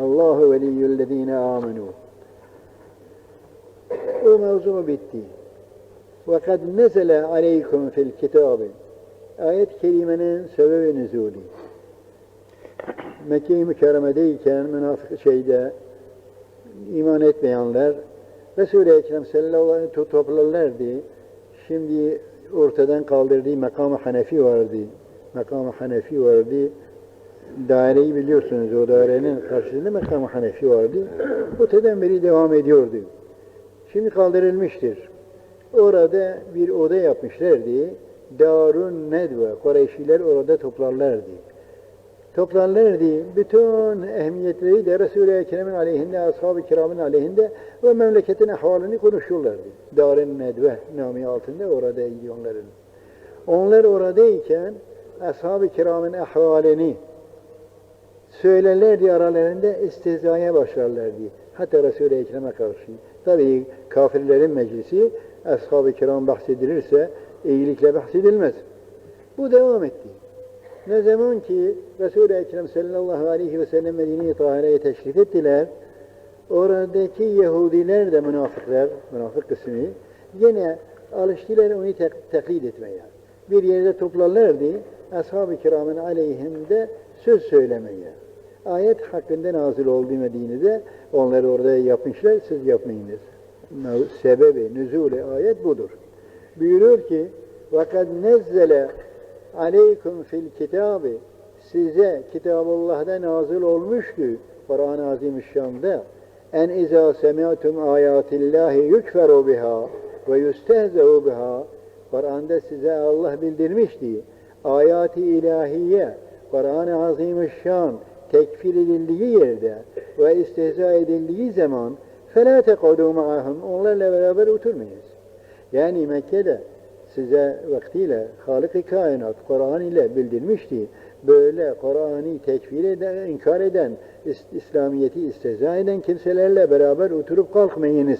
Allahu veliyyüllezine amenu. O mevzu bitti. Kad nezele aleykum fil kitabı. Ayet-i kerimenin sebebi nüzulü. Mekke-i Mükerreme'deyken münafık şeyde iman etmeyenler Resul-i Ekrem sallallahu aleyhi ve sellem toplarlardı. Şimdi ortadan kaldırdığı makamı Hanefi vardı. Makamı Hanefi vardı. Daireyi biliyorsunuz. O dairenin karşısında makamı Hanefi vardı. O teden beri devam ediyordu. Şimdi kaldırılmıştır. Orada bir oda yapmışlardı. Darun Nedve. Kureyşiler orada toplarlardı. Toplarlardı. Bütün ehemmiyetleri de Resul-i Ekrem'in aleyhinde, ashab-ı kiramın aleyhinde ve memleketin ahvalini konuşuyorlardı. Darun Nedve namı altında oradaydı onların. Onlar oradayken ashab-ı kiramın ahvalini söylerlerdi aralarında istihzaya başlarlardı. Hatta Resul-i Ekrem'e karşı. Tabii kafirlerin meclisi ashab-ı kiram bahsedilirse iyilikle bahsedilmez. Bu devam etti. Ne zaman ki Resul-i Ekrem sallallahu aleyhi ve sellem Medine-i Tahire'ye teşrif ettiler, oradaki Yahudiler de münafıklar, münafık kısmı, yine alıştılar onu tek, taklit etmeye. Bir yerde toplarlardı, ashab-ı kiramın aleyhinde söz söylemeye Ayet hakkında nazil oldu Medine'de, onlar orada yapmışlar, siz yapmayınız. Sebebi, nüzule ayet budur. Buyuruyor ki, وَقَدْ نَزَّلَ aleykum fil kitabı size Kitabullah'da nazil olmuştu Kur'an-ı Azimüşşan'da en izâ semi'tum âyâtillâhi yükferu biha ve yüstehze'u biha Kur'an'da size Allah bildirmişti ayati ilahiye Kur'an-ı Azimüşşan tekfir edildiği yerde ve istihza edildiği zaman فَلَا تَقَعُدُوا مَعَهُمْ Onlarla beraber oturmayız. Yani Mekke'de size vaktiyle Halık-ı Kainat Kur'an ile bildirmişti. Böyle Kur'an'ı tekfir eden, inkar eden, İslamiyet'i isteza eden kimselerle beraber oturup kalkmayınız.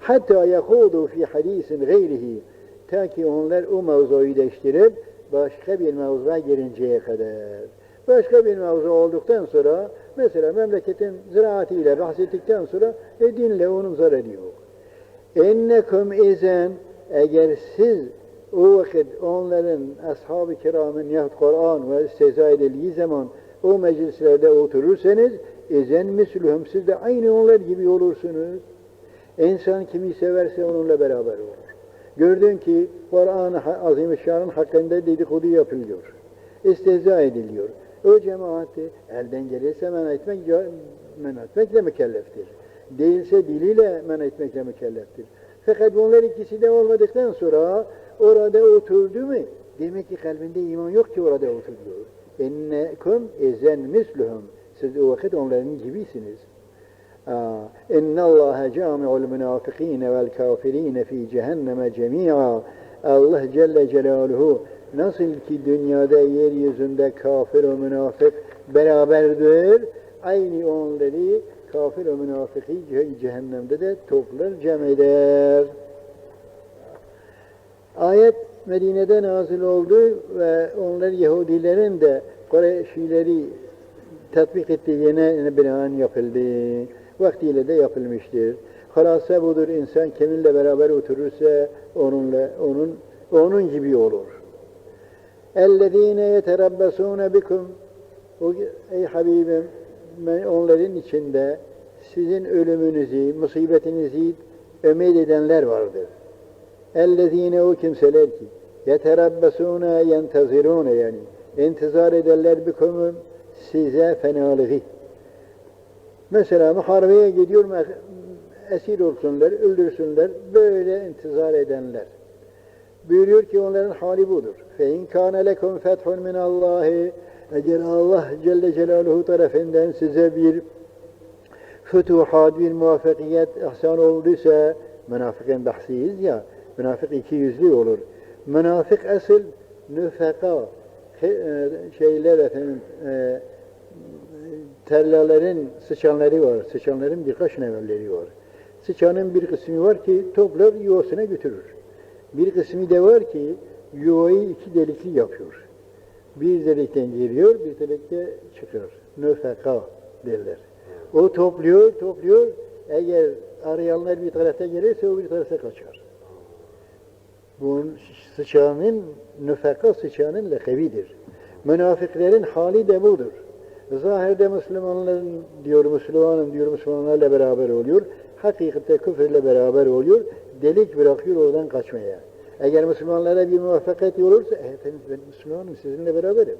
Hatta yahudu fi hadisin gayrihi. Ta ki onlar o mevzuyu değiştirip başka bir mevzuya girinceye kadar. Başka bir mevzu olduktan sonra mesela memleketin ziraatiyle bahsettikten sonra e, dinle onun zararı yok. Ennekum izen eğer siz o vakit onların ashab-ı kiramın yahut Kur'an ve isteza edildiği zaman o meclislerde oturursanız ezen misluhum siz de aynı onlar gibi olursunuz. İnsan kimi severse onunla beraber olur. Gördün ki Kur'an-ı Azimüşşan'ın hakkında dedikodu yapılıyor. İsteza ediliyor. O cemaati elden gelirse men etmek, men etmekle mükelleftir. Değilse diliyle men etmekle mükelleftir. Fakat bunlar ikisi de olmadıktan sonra orada oturdu mu? Demek ki kalbinde iman yok ki orada oturuyor. Ennekum ezen misluhum. Siz o vakit onların gibisiniz. Allah cami'ul münafıkîne vel kafirîne fî cehenneme cemî'a. Allah Celle Celaluhu nasıl ki dünyada yeryüzünde kafir ve münafık beraberdir, aynı onları kafir ve münafıkı cehennemde de toplar cem eder. Ayet Medine'de nazil oldu ve onlar Yahudilerin de Kureyşileri tatbik ettiğine binaen yapıldı. Vaktiyle de yapılmıştır. Halasa budur insan kiminle beraber oturursa onunla onun onun gibi olur. اَلَّذ۪ينَ يَتَرَبَّسُونَ بِكُمْ Ey Habibim onların içinde sizin ölümünüzü, musibetinizi ümit edenler vardır. اَلَّذ۪ينَ o kimseler ki يَتَرَبَّسُونَ يَنْتَظِرُونَ yani intizar ederler bikumum size fenalığı. Mesela muharebeye gidiyor, esir olsunlar, öldürsünler, böyle intizar edenler. Buyuruyor ki onların hali budur. فَاِنْ كَانَ لَكُمْ فَتْحٌ مِنَ اللّٰهِ Eğer Allah Celle Celaluhu tarafından size bir fütuhat, bir muvaffakiyet ihsan olduysa, münafıkın bahsiyiz ya, münafık iki yüzlü olur. Münafık asıl nüfeka, şeyler efendim, e, terlelerin sıçanları var. Sıçanların birkaç nevelleri var. Sıçanın bir kısmı var ki toplar yuvasına götürür. Bir kısmı da var ki yuvayı iki delikli yapıyor. Bir delikten giriyor, bir delikte çıkıyor. Nöfeka derler. O topluyor, topluyor. Eğer arayanlar bir tarafa gelirse o bir tarafa kaçar. Bu sıçağının, nüfaka sıçağının lekebidir. Münafıkların hali de budur. Zahirde Müslümanların diyor, Müslümanım diyor, Müslümanlarla beraber oluyor. Hakikatte küfürle beraber oluyor Delik bırakıyor oradan kaçmaya. Eğer Müslümanlara bir muvaffakiyet olursa, e, efendim ben Müslümanım, sizinle beraberim.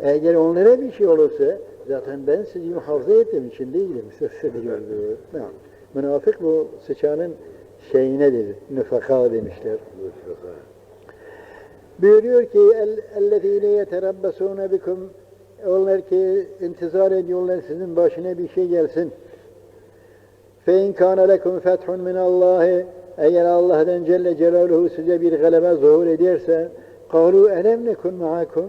Eğer onlara bir şey olursa, zaten ben sizi muhafaza ettiğim için değilim. Size diyor. diyor. Münafık bu sıçanın şeyinedir, nüfaka demişler. Buyuruyor ki اَلَّذ۪ينَ يَتَرَبَّسُونَ بِكُمْ Onlar ki intizar ediyorlar sizin başına bir şey gelsin. فَاِنْ كَانَ لَكُمْ فَتْحٌ مِنَ اللّٰهِ Eğer Allah'tan Celle Celaluhu size bir galebe zuhur ederse قَالُوا اَلَمْ نَكُنْ مَعَكُمْ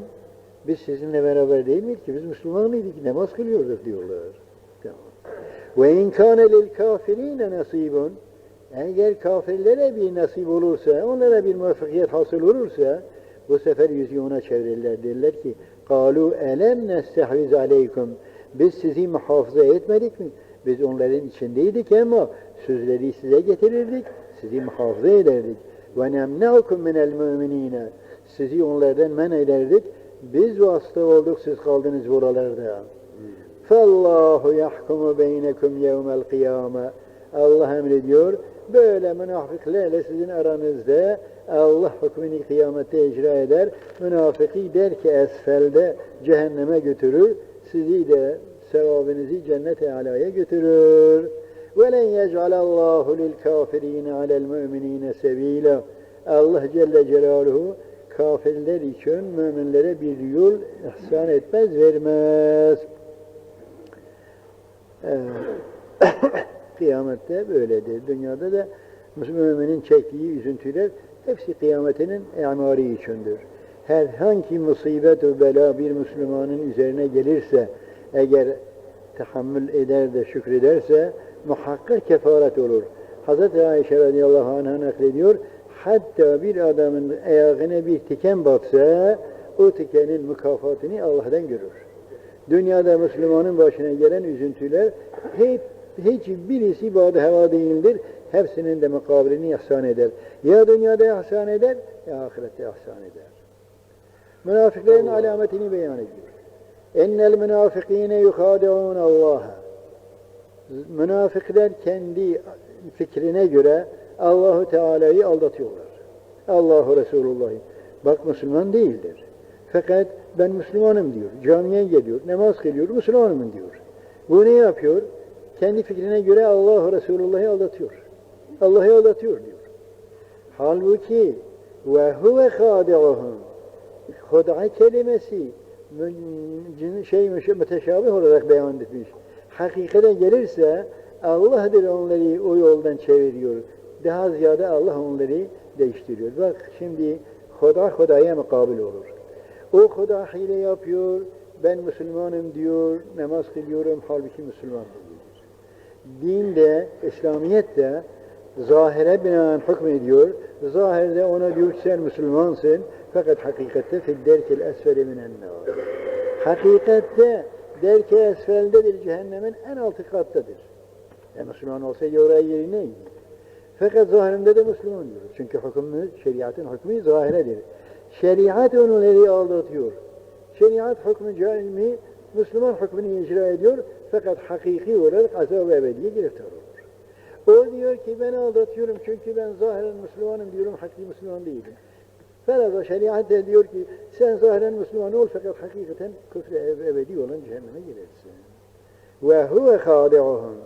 Biz sizinle beraber değil miydik ki? Biz Müslüman mıydık? Namaz kılıyorduk diyorlar. Tamam. وَاِنْ كَانَ لِلْكَافِر۪ينَ نَصِيبٌ Eğer kafirlere bir nasip olursa, onlara bir muvaffakiyet hasıl olursa, bu sefer yüzü ona çevirirler. Derler ki, قَالُوا اَلَمْ نَسْتَحْوِزْ عَلَيْكُمْ Biz sizi muhafaza etmedik mi? Biz onların içindeydik ama sözleri size getirirdik, sizi muhafaza ederdik. Ve nemne'ukum minel müminine. Sizi onlardan men ederdik. Biz vasıta olduk, siz kaldınız buralarda. Fallahu yahkumu beynekum yevmel kıyame. Allah emrediyor. Böyle münafıklarla sizin aranızda Allah hükmünü kıyamette icra eder. Münafıki der ki esfelde cehenneme götürür. Sizi de sevabınızı cennet-i alaya götürür. وَلَنْ يَجْعَلَ اللّٰهُ لِلْكَافِر۪ينَ عَلَى الْمُؤْمِن۪ينَ سَب۪يلًا Allah Celle Celaluhu kafirler için müminlere bir yol ihsan etmez, vermez. Evet. Kıyamette böyledir. Dünyada da müminin çektiği üzüntüler hepsi kıyametinin emari içindir. Herhangi musibet ve bela bir Müslümanın üzerine gelirse, eğer tahammül eder de şükrederse muhakkak kefaret olur. Hz. Ayşe radıyallahu anh'a naklediyor, hatta bir adamın ayağına bir tiken batsa, o tikenin mükafatını Allah'tan görür. Dünyada Müslümanın başına gelen üzüntüler hep hiç birisi badı heva değildir. Hepsinin de mukabilini ihsan eder. Ya dünyada ihsan eder, ya ahirette ihsan eder. Münafıkların Allah. alametini beyan ediyor. Ennel münafıkine yuhadi'un Allah'a. Münafıklar kendi fikrine göre Allahu Teala'yı aldatıyorlar. Allahu Resulullah'ı. Bak Müslüman değildir. Fakat ben Müslümanım diyor. Camiye geliyor, namaz kılıyor, Müslümanım diyor. Bu ne yapıyor? kendi fikrine göre Allah Resulullah'ı aldatıyor. Allah'ı aldatıyor diyor. Halbuki ve huve khadi'uhum Huda kelimesi şey müteşabih olarak beyan etmiş. Hakikate gelirse Allah'dır onları o yoldan çeviriyor. Daha ziyade Allah onları değiştiriyor. Bak şimdi Huda Huda'ya mukabil olur. O Huda hile yapıyor, ben Müslümanım diyor, namaz kılıyorum, halbuki Müslüman değil din de, İslamiyet de zahire binaen hükmediyor. Zahirde ona diyor sen Müslümansın fakat hakikatte fil derkel esfeli minen. Hakikatte derke esfeldedir cehennemin en altı kattadır. E Müslüman olsaydı oraya yeri neydi? Fakat zahirinde de Müslüman diyor. Çünkü hükmü, şeriatın hükmü zahiredir. Şeriat onları aldatıyor. Şeriat hükmü cahilmi Müslüman hükmünü icra ediyor fakat hakiki olarak azab-ı ebediye giriftar olur. O diyor ki ben aldatıyorum çünkü ben zahiren Müslümanım diyorum, hakiki Müslüman değilim. Feraza şeriat de diyor ki sen zahiren Müslüman ol fakat hakikaten küfre ebedi olan cehenneme girersin. Ve huve khadi'uhum.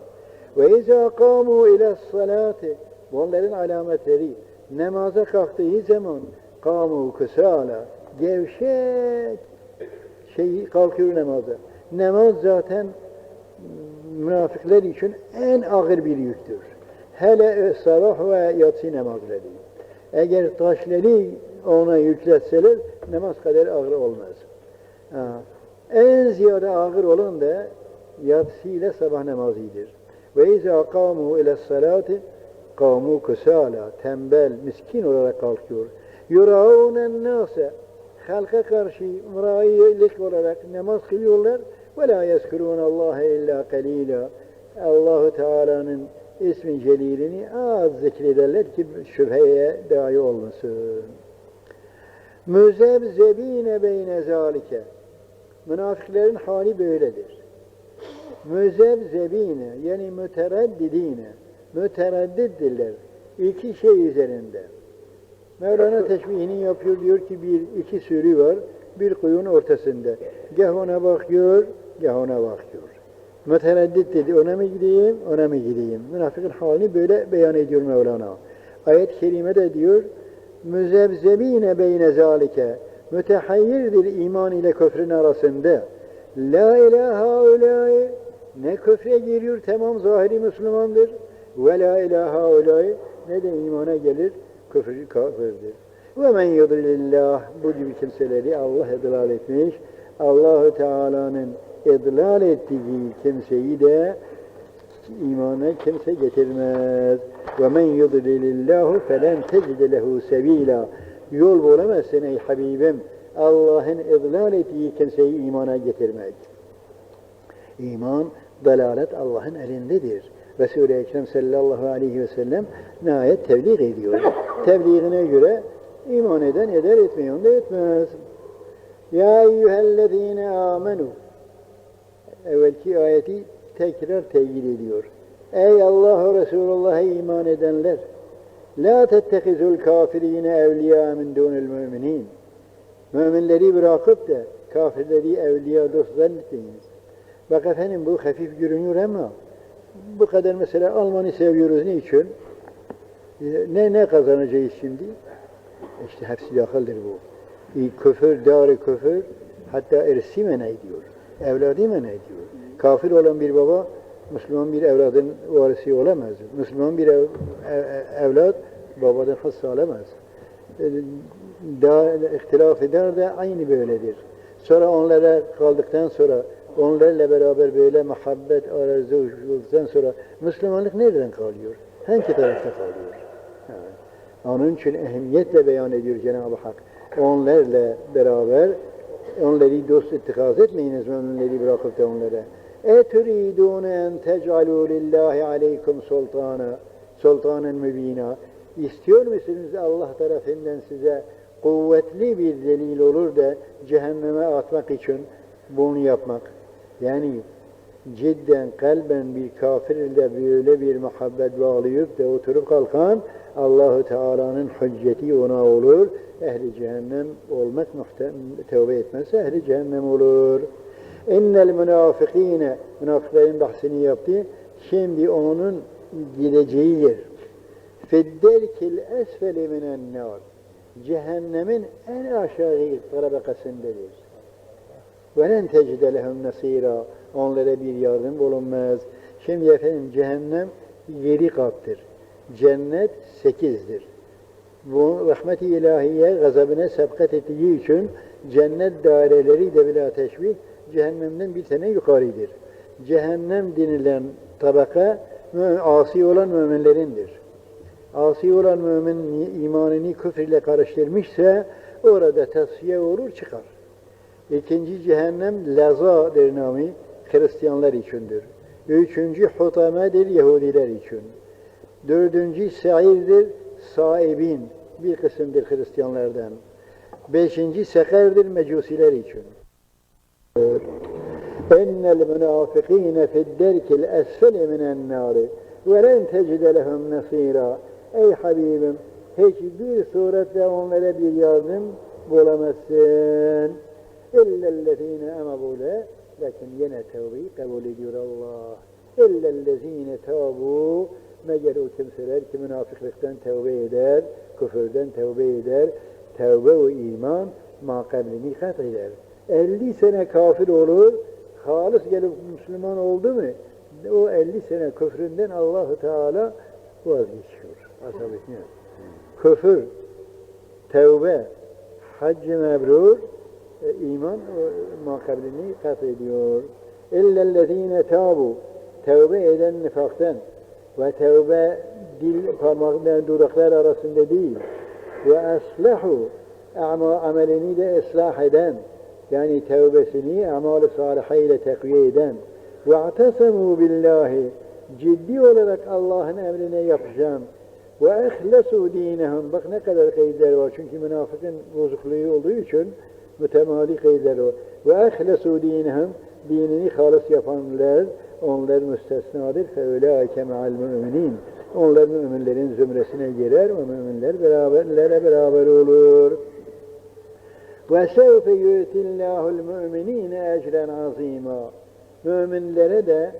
Ve izâ kâmû ile salâti. Onların alametleri namaza kalktığı zaman kâmû kısâla gevşek şey kalkıyor namaza. Namaz zaten münafıklar için en ağır bir yüktür. Hele sabah ve yatsı namazları. Eğer taşları ona yükletseler namaz kadar ağır olmaz. En ziyade ağır olan da yatsı ile sabah namazıdır. Ve izâ kâmû ile salâti kâmû kusâlâ tembel, miskin olarak kalkıyor. Yurâûnen nâse halka karşı müraiyelik olarak namaz kılıyorlar Ve la yezkurun Allah illa qalila. Allahu Teala'nın ismi celilini az zikrederler ki şüpheye dahi olmasın. Müzebzebine beyne zalike. Münafıkların hali böyledir. Müzebzebine yani mütereddidine. Mütereddittirler. İki şey üzerinde. Mevlana teşbihini yapıyor diyor ki bir iki sürü var bir kuyunun ortasında. Gah ona bakıyor, gah ona bakıyor. Mütereddit dedi, ona mı gideyim, ona mı gideyim? Münafıkın halini böyle beyan ediyor Mevlana. Ayet-i Kerime de diyor, müzebzebine beyne zalike, mütehayyirdir iman ile küfrün arasında. La ilahe ulai, ne küfre giriyor, tamam zahiri Müslümandır. Ve la ilahe ulai, ne de imana gelir, küfür kafirdir. Ve men yudlillah, bu gibi kimseleri Allah edlal etmiş. Allahu Teala'nın edlal ettiği kimseyi de imana kimse getirmez. Ve men yudlilillahu felen tecide lehu sebila. Yol bulamazsın ey Habibim. Allah'ın edlal ettiği kimseyi imana getirmek. İman, dalalet Allah'ın elindedir. Resul-i Ekrem sallallahu aleyhi ve sellem nihayet tebliğ ediyor. Tebliğine göre iman eden eder, etmeyen de etmez. Ya eyyühellezine amenu evvelki ayeti tekrar teyit ediyor. Ey Allah ve Resulullah'a iman edenler La tettehizul kafirine evliya min dunil müminin Müminleri bırakıp da kafirleri evliya dost zannetmeyiniz. Bak efendim bu hafif görünüyor ama bu kadar mesela Alman'ı seviyoruz niçin? Ne ne kazanacağız şimdi? İşte hepsi dahildir bu. Küfür, dar küfür hatta ersi men ediyor. Evladı men ediyor. Kafir olan bir baba Müslüman bir evladın varisi olamaz. Müslüman bir ev, ev, evlat babadan hassa alamaz. Da, ihtilaf eder de aynı böyledir. Sonra onlara kaldıktan sonra onlarla beraber böyle muhabbet arzu olduktan sonra Müslümanlık nereden kalıyor? Hangi tarafta kalıyor? Evet. Onun için ehemmiyetle beyan ediyor Cenab-ı Hak. Onlarla beraber onları dost ittikaz etmeyiniz ve onları bırakıp da onlara. E turidun en tec'alû lillahi aleykum sultana, mübina. İstiyor musunuz Allah tarafından size kuvvetli bir delil olur da cehenneme atmak için bunu yapmak. Yani cidden kalben bir kafirle böyle bir muhabbet bağlayıp da oturup kalkan Allahu Teala'nın hücceti ona olur. Ehli cehennem olmak tevbe etmezse ehli cehennem olur. İnnel münafıkine münafıkların bahsini yaptı. Şimdi onun gideceği yer. Fedderkil esfeli minen nar. Cehennemin en aşağı tabakasındadır. Ve len tecide lehum nasira. Onlara bir yardım bulunmaz. Şimdi efendim cehennem yedi kattır. Cennet sekizdir. Bu rahmet-i ilahiye gazabına sebkat ettiği için cennet daireleri de bila teşbih cehennemden bir sene yukarıdır. Cehennem denilen tabaka asi olan müminlerindir. Asi olan mümin imanını küfürle karıştırmışsa orada tasfiye olur çıkar. İkinci cehennem laza dernami Hristiyanlar içindir. Üçüncü hutamedir Yahudiler için. Dördüncü sairdir saibin bir kısımdır Hristiyanlardan. Beşinci sekerdir mecusiler için. Ennel münafıkîne fidderkil esfeli minen nâri ve len tecide lehum nasîrâ. Ey Habibim, hiçbir surette onlara bir yardım bulamazsın. İllellezîne emabûle lakin yine tevbeyi kabul ediyor Allah. İllellezîne tâbû meğer o kimseler ki münafıklıktan tevbe eder, küfürden tevbe eder, tevbe ve iman makablini kat eder. 50 sene kafir olur, halis gelip Müslüman oldu mu, o 50 sene küfründen Allahu Teala vazgeçiyor. Asabetine. Küfür, tevbe, hac-ı mebrur, e, iman makablini kat ediyor. İllellezine tabu, tevbe eden nifaktan ve tevbe dil parmaklar, dudaklar arasında değil. Ve aslahu ama amelini de ıslah eden yani tevbesini amal-ı saliha ile tekviye eden. Ve atesemû billahi ciddi olarak Allah'ın emrine yapışan ve ehlesu dinehum. Bak ne kadar kayıtlar var. Çünkü münafıkın bozukluğu olduğu için mütemadi kayıtlar var. Ve ehlesu dinehum dinini halis yapanlar onlar müstesnadır feulâike me'al müminin onlar müminlerin zümresine girer ve müminler beraberlere beraber olur. Ve sevfe yu'tillâhul müminîne ecren azîmâ. Müminlere de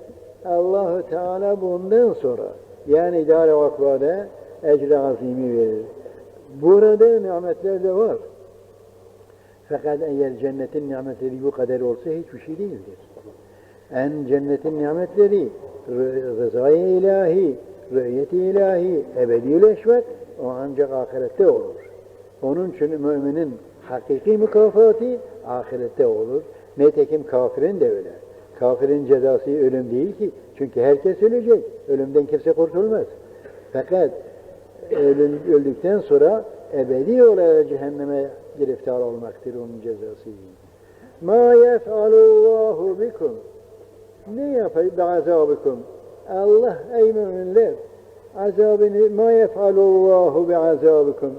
Allahu Teala bundan sonra yani dar-ı akvada ecr azimi verir. Burada nimetler de var. Fakat eğer cennetin nimetleri bu kadar olsa hiçbir şey değildir. En cennetin nimetleri rı- rızayı ilahi, rü'yeti ilahi, ebediyül eşvet o ancak ahirette olur. Onun için müminin hakiki mükafatı ahirette olur. Netekim kafirin de öyle. Kafirin cezası ölüm değil ki. Çünkü herkes ölecek. Ölümden kimse kurtulmaz. Fakat öldükten sonra ebedi olarak cehenneme giriftar olmaktır onun cezası. Ma yef'alullahu bikum ne yapar bi'azabikum? Allah ey müminler azabını ma yef'alullahu bi'azabikum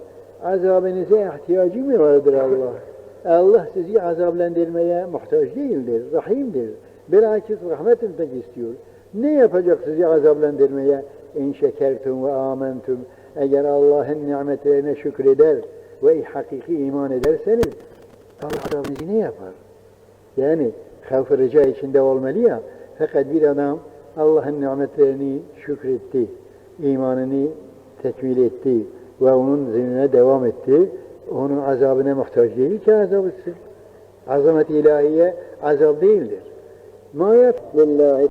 azabınıza ihtiyacı mı vardır Allah? Allah sizi azaplandırmaya muhtaç değildir, rahimdir. Bilakis rahmet etmek istiyor. Ne yapacak sizi azaplandırmaya? İn şekertum ve amentum. Eğer Allah'ın nimetlerine şükreder ve hakiki iman ederseniz Allah azabınızı ne yapar? Yani havf rica içinde olmalı ya. Fakat bir adam Allah'ın nimetlerini şükretti, imanını tekmil etti ve onun zihnine devam etti. Onun azabına muhtaç değil ki azap etsin. Azamet ilahiye azap değildir. Ma yap lillahi